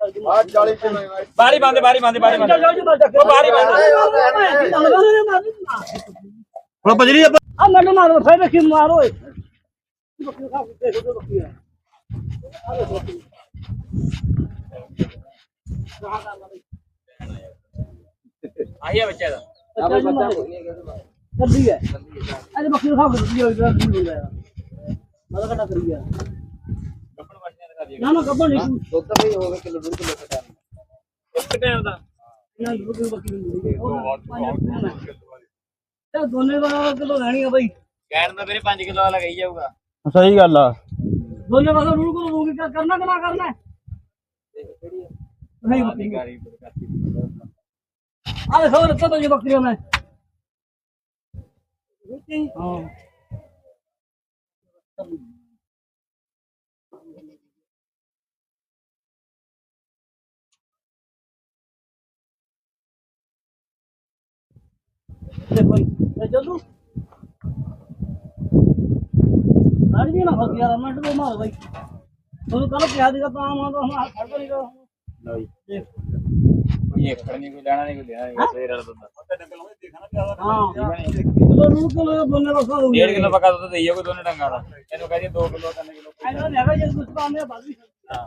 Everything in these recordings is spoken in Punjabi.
ਆ 40 ਚ ਮੈਂ ਬਾਰੀ ਬੰਦ ਬਾਰੀ ਬੰਦ ਬਾਰੀ ਬੰਦ। ਉਹ ਬਾਰੀ ਬੰਦ। ਹੁਣ ਬਜਰੀ ਆਪਾਂ। ਆ ਮੈਨੂੰ ਮਾਰੋ ਫੇਰ ਦੇਖੀ ਮਾਰੋ ਓਏ। ਬੱਕਰੀ ਖਾ ਕੇ ਦੇਖੋ ਬੱਕਰੀ ਆ ਆਹੀ ਆ ਬੱਚੇ ਦਾ। ਕੱਢੀ ਹੈ ਅਰੇ ਬੱਕਰੀ ਖਾ ਕੇ ਦਿੱਤੀ ਹੋਈ ਤਾਂ ਨਹੀਂ ਹੁੰਦਾ ਯਾਰ ਮੈਂ ਤਾਂ ਕਰੀ ਗਿਆ ਕੱਪਣ ਵਾਸ਼ੀਆਂ ਦਿਖਾ ਦਈਏ ਨਾ ਨਾ ਕੱਢੋ ਨਹੀਂ ਦੁੱਧ ਵੀ ਹੋਵੇ ਕਿਲੋ ਡੂਢ ਕਿਲੋ ਖਟਾ ਇੱਕ ਟਾਈਮ ਦਾ। ਨਾ ਬੱਕਰੀ ਬੱਕਰੀ ਨਹੀਂ ਤੇ ਦੋਨੇ ਵਾਲਾ ਕਿਲੋ ਲੈਣੀ ਆ ਬਾਈ। ਕਹਿਣ ਦਾ ਵੀਰੇ 5 ਕਿਲੋ ਵਾਲਾ ਗਈ ਜਾਊਗਾ। ਸਹੀ ਗੱਲ ਆ। ਦੋਨੇ ਵਾਲਾ ਰੂਲ ਕੋਲ ਹੋਊਗੀ ਕਿਆ ਕਰਨਾ ਕਿ ਨਾ ਕਰਨਾ? ਹੈ? ਨਹੀਂ ਕਰਤੀ ਆ ਦੇਖੋ ਰੱਖੋ ਤਾਂ ਜੀ ਬੱਕਰੀਆਂ ਮੈਂ। ਹਾਂ। ਦੇ ਮਾਰ ਬਾਈ। ਤੁਹਾਨੂੰ ਕੱਲ ਕਿਹਾ ਸੀਗਾ ਤਾਂ ਆਵਾਂ ਤਾਂ ਹੁਣ ਖੜ ਨਹੀਂ ਗਾ ਲਓ ਜੀ। ਦੇਖ। ਕੋਈ ਇੱਕ ਨਹੀਂ ਕੋਈ ਲੈਣਾ ਨਹੀਂ ਕੋਈ ਦੇਣਾ ਨਹੀਂ ਸਵੇਰ ਵਾਲਾ ਦੁੱਧ ਹਾਂ। ਕਿਲੋ ਨੂੰ ਕਿਲੋ ਬੰਨੇ ਦਾ ਸਾਹ ਹੋ ਡੇਢ ਕਿਲੋ ਪਕਾ ਦੁੱਧ ਦੇਈਏ ਕੋਈ ਦੋਨੇ ਡੰਗਾ ਦਾ। ਇਹਨੂੰ ਕਹਦੇ 2 ਕਿਲੋ 3 ਕਿਲੋ। ਐਨਾ ਹੈਗਾ ਜੇ ਕੁਝ ਪਾਉਂਦੇ ਆ ਬਾਅਦ ਵੀ ਹਾਂ।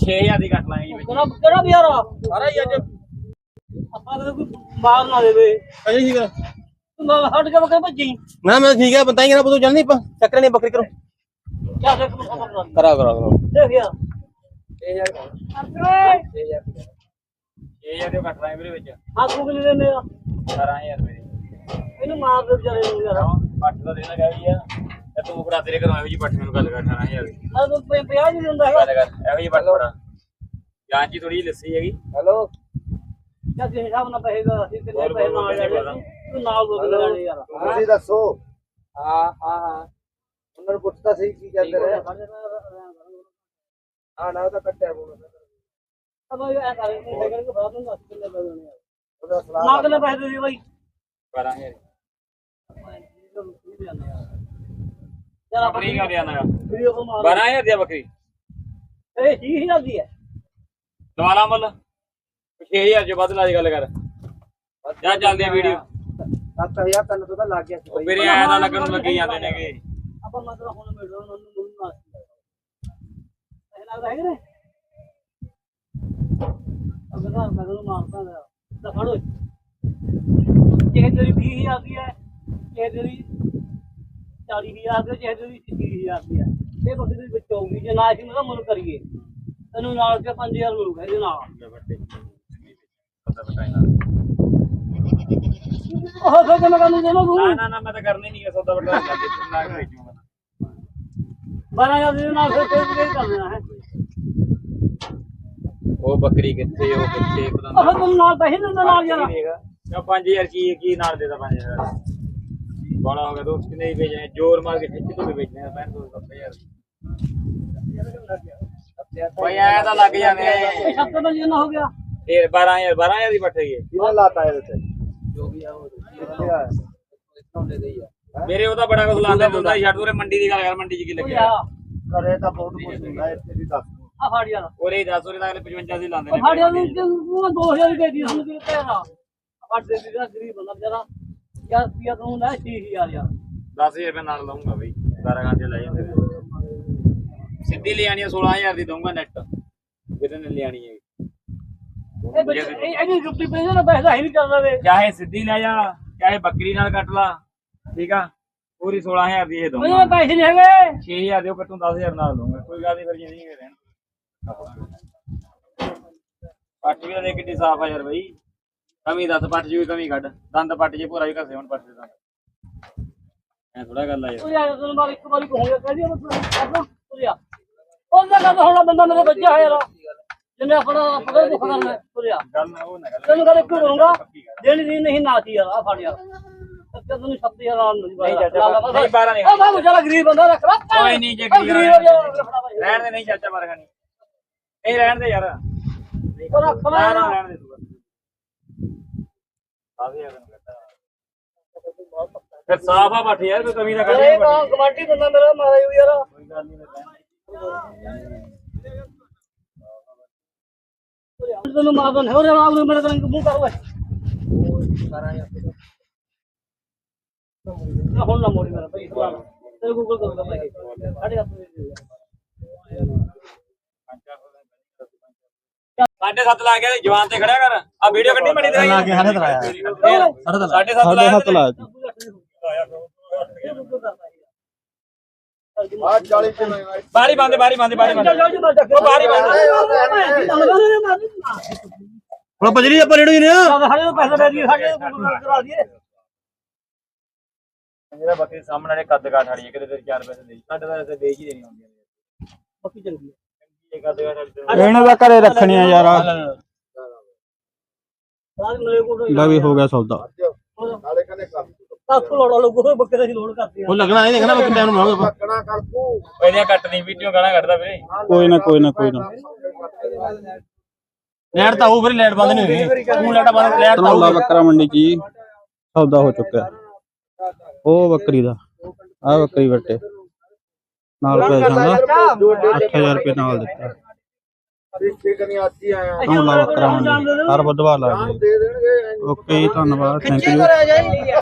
6000 ਦੀ ਕੱਟ ਲਾਂਗੇ ਜੀ ਵਿੱਚ। ਕਿਹੜਾ ਕਿਹੜਾ ਬਿਆਰਾ ਸਾਰਾ ਹੀ ਅੱਜ। ਆਪਾਂ ਕਦੇ ਕੋਈ ਮਾਰ ਨਾ ਦੇਵੇ। ਅਜੇ ਠੀਕ ਆ। ਤੂੰ ਨਾਲ ਹਟ ਕੇ ਬੱਕਰੇ ਭੱਜੀ। ਨਾ ਮੈਂ ਠੀਕ ਆ ਬਤਾਈ ਨਾ ਬਤੂ ਜਲਦੀ ਪਾ ਚੱਕਰ ਨਹੀਂ ਬੱਕਰੀ ਕਰੋ। ਕਿਆ ਨਾ ਕਰਾ ਕਰਾ ਕਰਾ ਦੇਖ ਯਾਰ। ਇਹ ਯਾਰ ਆਪਣੇ ਇਹ ਯਾਰ 6000 ਦੀ ਕੱਟ ਲਾਂਗੇ ਵੀਰੇ ਵਿੱਚ। ਮੁਕ ਨਹੀਂ ਦਿੰਦੇ ਆ? 18000 ਰੁਪਏ। ਦੀ ਇਹਨੂੰ ਮਾਰ ਦੇ ਵਿਚਾਰੇ ਨੂੰ ਯਾਰ। ਪੱਟ ਤਾਂ ਦੇਣਾ ਗਈ ਆ। ਤੇ ਤੂੰ ਫੜਾ ਤੇਰੇ ਘਰੋਂ ਇਹੋ ਜੀ ਪੱਟ ਮੈਨੂੰ ਗੱਲ ਕਰ 18000 ਦੀ। ਆ ਤੂੰ ਪ- ਪੰਜਾਹ ਨਹੀਂ ਦਿੰਦਾ ਹੈਗਾ। ਗੱਲ ਕਰ ਇਹੋ ਜੀ ਪੱਟ ਫੜਾ। ਜਾਂ ਜੀ ਥੋੜੀ ਲੱਸੀ ਹੈਗੀ। ਹੈਲੋ? ਕਿਆ ਕਿਸੇ ਹਿਸਾਬ ਨਾਲ ਪਏਗਾ ਅਸੀਂ ਕਿੰਨੇ ਹੋਰ ਪੈਸੇ ਬੋਲ ਬੋਲ ਲੈਣੇ ਸੀ। ਤੂੰ ਨਾਲ ਦੁੱਧ ਲੈਣੇ ਯਾਰ। ਤੁਸੀਂ ਦੱਸੋ। ਹਾਂ ਹਾਂ ਹਾਂ। ਉਹਨਾਂ ਨੂੰ ਪੁੱਛਦਾ ਸੀ ਕੀ ਕਹਿੰਦੇ ਰਹੇ। ਹਾਂ ਨਾ ਉਹ ਤਾਂ ਕੱਟਿਆ ਬੋਲ ਅਬਾ ਇਹ ਐ ਕਰੇ ਨਹੀਂ ਹੈਗਾ ਕਿ ਬਾਅਦ ਨੂੰ ਦੱਸ ਕਿੰਨੇ ਪੈਸੇ ਦੇਣੇ ਆ। ਉਹਦਾ ਸਲਾਹ ਨਾ ਕਿੰਨੇ ਪੈਸੇ ਦੇ ਦੇ ਬਾਈ। 12000 ਯਾਰ ਆਪਾਂ ਬੱਕਰੀ ਕਾ ਲਿਆਣਾ ਵੀਡੀਓ ਕੋ ਮਾਰ 12000 ਦੀ ਆ ਬੱਕਰੀ। ਇਹ ਠੀਕ ਹੀ ਲੱਗਦੀ ਹੈ ਦਵਾਲਾ ਮੁੱਲ। 6000 ਜੋ ਵੱਧ ਲਾ ਦੀ ਗੱਲ ਕਰ। ਜਾ ਚੱਲਦੀ ਆ ਵੀਡੀਓ। 7000 ਤੈਨੂੰ ਤਾਂ ਲੱਗ ਗਿਆ ਸੀ ਉਹ ਵੀਰੇ ਐ ਤਾਂ ਲੱਗਣ ਨੂੰ ਲੱਗੀ ਜਾਂਦੇ ਨੇਗੇ। ਆਪਾਂ ਮਤਲਬ ਹੁਣ ਮਿਲ ਉਹਨੂੰ ਮੁੰਨ ਨਾ ਇਹ ਲੱਗਦਾ ਹੈ ਕਿ ਨਹੀਂ? ਅਗਰ ਮੈਂ ਤੁਹਾਨੂੰ ਮਾਰਦਾ ਦਾ ਤਾਂ ਫੜੋ ਜੇ ਤੇਰੀ 20000 ਦੀ ਹੈ ਜੇ ਤੇਰੀ 40000 ਦੀ ਜੇ ਤੇਰੀ 30000 ਦੀ ਹੈ। ਇਹ ਬੱਕਰੀ ਦੇ ਵਿੱਚ ਹੋਊਗੀ ਜੇ ਨਾ ਅਸੀਂ ਉਹਦਾ ਮੁੱਲ ਕਰੀਏ ਤੈਨੂੰ ਨਾਲ ਕੇ 5000 ਮਿਲੂਗਾ ਇਹਦੇ ਨਾਲ? ਉਹ ਫਿਰ ਕਿਵੇਂ ਕਰਨੂੰ ਦੇਣਾ ਤੂੰ। ਨਾ ਨਾ ਮੈਂ ਤਾਂ ਕਰਨੀ ਨਹੀਂ ਸੌਦਾ ਵੱਡਾ ਨਾ ਵੇਚੂਗਾ ਬਾਰਾਂ ਹਜ਼ਾਰ ਦੇ ਨਾਲ ਫਿਰ ਫਿਰ ਕੀ ਕਰਨਾ ਹੈ? ਉਹ ਬੱਕਰੀ ਕਿੱਥੇ ਉਹ ਕਿੱਥੇ ਪਤਾ ਉਹ ਫਿਰ ਤੈਨੂੰ ਨਾਲ ਪੈਸੇ ਦਿੰਦੇ ਨਾਲ ਯਾਰ ਕਿਆ 5000 ਕੀ ਕੀ ਨਾਲ ਦੇਦਾ 5000 ਬੜਾ ਹੋ ਗਿਆ ਦੋਸਤ ਕਿੰਨੇ ਹੀ ਵੇਚਣੇ ਜ਼ੋਰ ਮਾਰ ਕੇ ਖਿੱਚ ਤੋਂ ਵੇਚਣੇ ਆ 65000 ਭਾਈ ਆਇਆ ਤਾਂ ਲੱਗ ਜਾਂਦੇ ਆ। ਇਹ ਸੱਤ ਵਜੇ ਨਾ ਹੋ ਗਿਆ। ਫੇਰ 12000 12000 ਦੀ ਪੱਠੇਗੀ ਕਿਹਨੇ ਲਾਤਾ ਇਹਦੇ ਤੇ? ਜੋ ਵੀ ਆ ਉਹ ਇਸਨੇ ਗਈ ਆ? ਮੇਰੇ ਉਹਦਾ ਬੜਾ ਕੁਝ ਲਾਉਂਦਾ ਹੁੰਦਾ ਛੱਡ ਦੂਰੇ ਮੰਡੀ ਦੀ ਗੱਲ ਕਰ ਮੰਡੀ 'ਚ ਕੀ ਲੱਗਿਆ? ਯਾਰ। ਕਰੇ ਤਾਂ ਬਹੁਤ ਕੁਝ ਹੁੰਦਾ ਇੱਥੇ ਵੀ ਦੱਸ। ਆ ਫੜ ਯਾਰ ਉਹਰੇ 10 ਉਹਰੇ ਦਾ 55 ਦੀ ਲਾਉਂਦੇ ਉਹ ਨੇ ਫੜ ਯਾਰ ਨੂੰ ਤੂੰ 2000 ਦੇ ਦੀ ਸਾਨੂੰ ਕਿਤੇ ਤੇਰਾ ਫੜ ਦੇ ਦੀ ਗਰੀਬ ਬੰਦਾ ਵਿਚਾਰਾ। ਯਾਰ ਪੀਆ ਤੂੰ ਲੈ 6000 ਯਾਰ। 10000 ਰੁਪਏ ਨਾਲ ਲਵਾਂਗਾ ਬਈ 12 ਘੰਟੇ ਲੈ ਜਾਂਦੇ ਨੇ। ਸਿੱਧੀ ਲੈ ਆਣੀ 16000 ਦੀ ਦਊਂਗਾ ਨੈਟ ਜਿਹਦੇ ਨੇ ਲੈ ਆਣੀ ਹੈ। ਇਹ ਬੱਚੇ ਇਹ ਇਹਦੀ ਗੁੱਪੀ ਪਈ ਨਾ ਪੈਸਾ ਹੀ ਨਹੀਂ ਚੱਲਦਾ ਵੇ। ਚਾਹੇ ਸਿੱਧੀ ਲੈ ਜਾ ਚਾਹੇ ਬੱਕਰੀ ਨਾਲ ਕੱਟ ਲਾ ਠੀਕ ਆ? ਪੂਰੀ 16000 ਦੀ ਇਹ ਦਊਂਗਾ। ਮੈਨੂੰ ਪੈਸੇ ਨਹੀਂ ਹੈਗੇ। 6000 ਦਿਓ ਕੱਟੂ 10000 ਨਾਲ ਦਊਂਗਾ ਕੋਈ ਗੱਲ ਨਹੀਂ ਫਿਰ ਜਿੰਨੀ ਰਹਿਣ ਪੱਟ ਵੀ ਦੇ ਕਿੱਡੀ ਸਾਫ਼ ਆ ਯਾਰ ਬਈ। ਕਮੀ ਦੱਸ ਪੱਟ ਜੀ ਕਮੀ ਕੱਢ। ਦੰਦ ਪੱਟ ਜੇ ਭੋਰਾ ਵੀ ਘਸੇ ਹੁਣ ਪੱਟ ਦੇ ਦੰਦ। ਐ ਥੋੜਾ ਗੱਲ ਆ ਯਾਰ। ਉਹ ਯਾਰ ਤੈਨੂੰ ਮੈਂ ਇੱਕ ਵਾਰੀ ਕਹੂੰਗਾ ਕਹਿੰਦੀ ਉਹ ਆਪਣਾ ਤੁਰਿਆ ਉਹਦਾ ਕਹਿੰਦਾ ਹੁਣ ਬੰਦਾ ਮੇਰੇ ਬੱਚਾ ਹੈ ਯਾਰ। ਜਿੰਨੇ ਆਪਣਾ ਪਕੜ ਭੁੱਖ ਕਰਨਾ ਤੁਰਿਆ ਗੱਲ ਨਾ ਉਹ ਨਾ ਗੱਲ ਤੈਨੂੰ ਕਹਿੰਦਾ ਕਿਉਂ ਕਰੂੰਗਾ ਦੇਣੀ ਦੀ ਨਹੀਂ ਨਾ ਸੀ ਯਾਰ ਆ ਫੜ ਯਾਰ। ਤੈਨੂੰ ਸ਼ਬਦ ਯਾਰ ਨਹੀਂ ਚਾਚਾ, ਨਹੀਂ ਬਾਰਾਂ ਨਹੀਂ। ਉਹ ਬਾਬੂ ਜਰਾ ਗਰੀਬ ਬੰਦਾ ਰੱਖ ਲਾ। ਕੋਈ ਨਹੀਂ ਜੇ ਗਰੀਬ ਰਹਿਣ ਯਾਰ ਦੇ ਨਹੀਂ ਚਾਚਾ ਨਹੀਂ। ਇਹ ਰਹਿਣ ਦੇ ਯਾਰ। ਉਹ ਰੱਖ ਲੈ। ਨਾ ਰਹਿਣ ਦੇ ਤੂੰ ਆ ਵੀ ਅਗਨ ਕਰਦਾ ਫਿਰ ਸਾਫ਼ ਆ ਬੱਠ ਯਾਰ ਕੋਈ ਕਮੀ ਨਾ ਕਰਨੀ ਇਹ ਤਾਂ ਕਮਾਂਡੀ ਬੰਦਾ ਮੇਰਾ ਮਾਰਾ ਯੂ ਯਾਰ। ਕੋਈ ਗੱਲ ਨਹੀਂ ਮੈਂ ਤੈਨੂੰ ਮਾਰਨ ਹੋ ਰਿਹਾ ਆਲੂ ਮੇਰੇ ਤੈਨੂੰ ਮੂੰਹ ਕਰ ਲੈ ਹੁਣ ਨਾ ਮੋੜੀ ਮੇਰਾ ਭਾਈ ਤੇਰੇ ਗੂਗਲ ਕਰੂਗਾ ਭਾਈ ਸਾਡੇ ਆਪਣੇ 7.5 ਲਾ ਕੇ ਜਵਾਨ ਤੇ ਖੜਿਆ ਕਰ। ਆ ਵੀਡੀਓ ਕੱਢੀ ਬਣੀ ਤੇਰੀ ਲਾ ਕੇ ਹਰੇ ਤਰਾਇਆ ਸਾਢੇ 7.5 ਲਾ ਕੇ ਲਾ ਬਾਰੀ ਬੰਦ ਬਾਰੀ ਬੰਦ ਬਾਰੀ ਬੰਦ। ਉਹ ਬਾਰੀ ਬੰਦ। ਹੁਣ ਪਜਰੀ ਆਪਾਂ ਰੇੜੂ ਹੀ ਨੇ ਸਾਡੇ ਤੋਂ ਪੈਸੇ ਲੈ ਜੀ ਸਾਡੇ ਤੋਂ ਕਰਾ ਦਈਏ। ਮੇਰਾ ਬੱਕਰੀ ਸਾਹਮਣੇ ਕੱਦ ਕਾਠ ਹੜੀ ਕਿਤੇ ਤੇ 4 ਪੈਸੇ ਦੇ ਸਾਡੇ ਤਾਂ ਦੇ ਹੀ ਦੇਣੀ ਹੁੰਦੀ ਹੈ ਬੱਕਰੀ ਚੰਗੀ ਇਹਨੇ ਤਾਂ ਘਰੇ ਰੱਖਣੀਆਂ ਯਾਰ। ਲੈ ਵੀ ਹੋ ਗਿਆ ਸੌਦਾ। ਲੋੜਾ ਲੋਗੋ ਦੀ ਲੋੜ ਕਰਦੀ ਉਹ ਲੱਗਣਾ ਨਹੀਂ ਦੇਖਣਾ ਨੂੰ ਬਣਾਉਂਗਾ ਵੀਡੀਓ ਗਾਣਾ ਕੱਢਦਾ ਵੀਰੇ। ਕੋਈ ਨਾ ਕੋਈ ਨਾ ਕੋਈ ਨਾ। ਲੈਟ ਤਾਂ ਉਹ ਫਿਰ ਲੈਟ ਬੰਦ ਨਹੀਂ ਹੋਈ। ਤੂੰ ਲੈਟ ਬੰਦ ਲੈਟ ਤਾਂ ਧਨੌਲਾ ਬੱਕਰਾ ਮੰਡੀ ਜੀ। ਸੌਦਾ ਹੋ ਚੁੱਕਿਆ। ਉਹ ਬੱਕਰੀ ਦਾ ਆ ਬੱਕਰੀ ਵੱਟੇ। ਨਾਲ ਪੈਸਾ ਦਾ 8000 ਰੁਪਏ ਨਾਲ ਦਿੱਤਾ। ਰਿਸ਼ਤੇ ਕਨੀ ਆਤੀ ਆਇਆ ਧਨੌਲਾ ਬੱਕਰਾ ਮੰਡੀ ਹਰ ਬੁੱਧਵਾਰ ਲੱਗਦੀ ਦੇ ਦੇਣਗੇ ਓਕੇ ਜੀ ਧੰਨਵਾਦ ਥੈਂਕ ਯੂ